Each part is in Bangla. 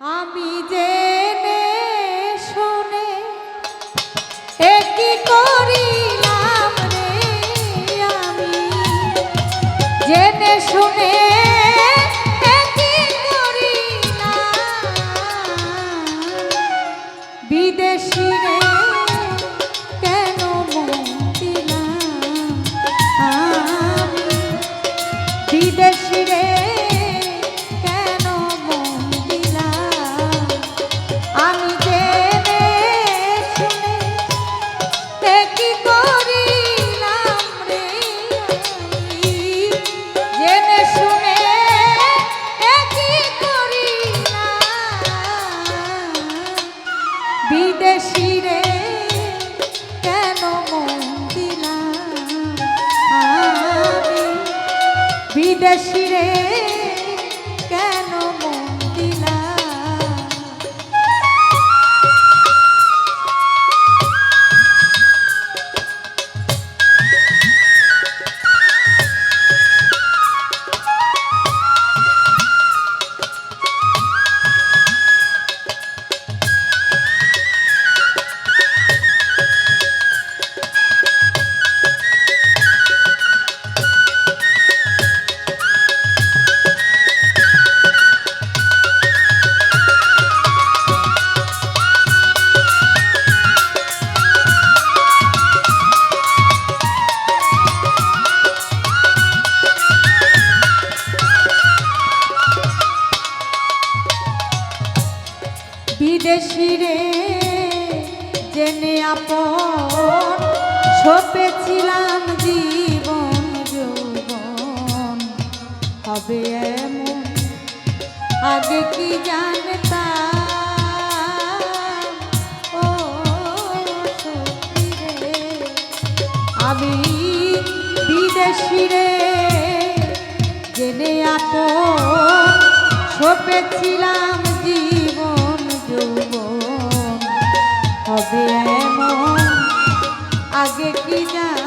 আমি যে শিরে জেনে আপন, সপেছিলাম জীবন যৌবন। হবে এমন, আগে কি জানতাম? আমি বিদেশিরে জেনে আপন, সপেছিলাম আগে কি জান?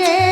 রে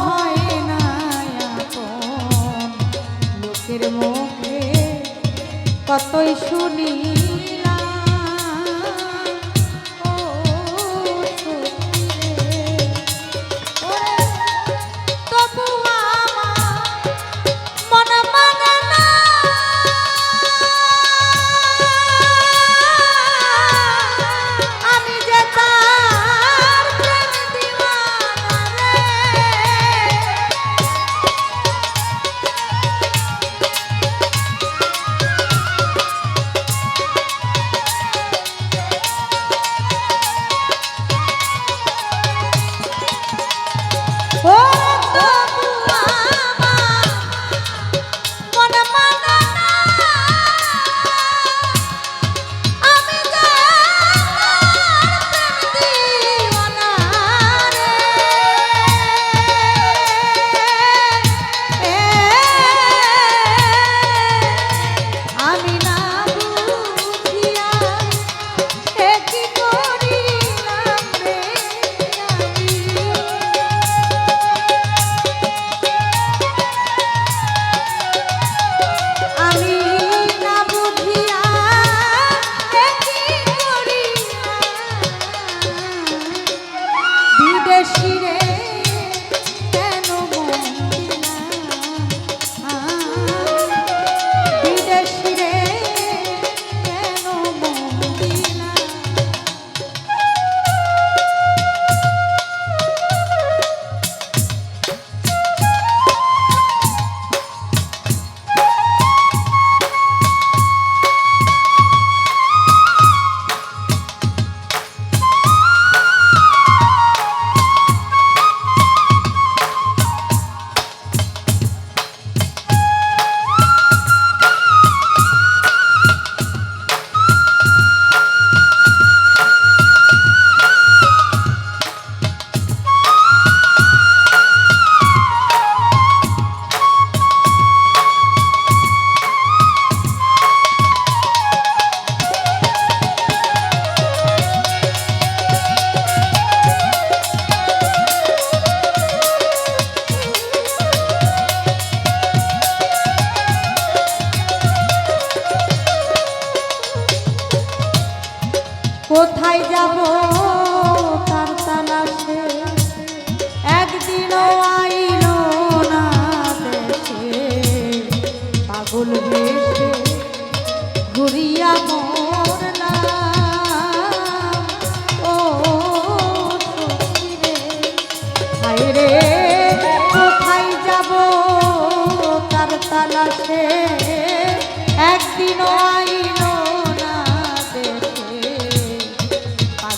কতই শুনি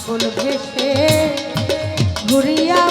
পাগল ঘুরিয়া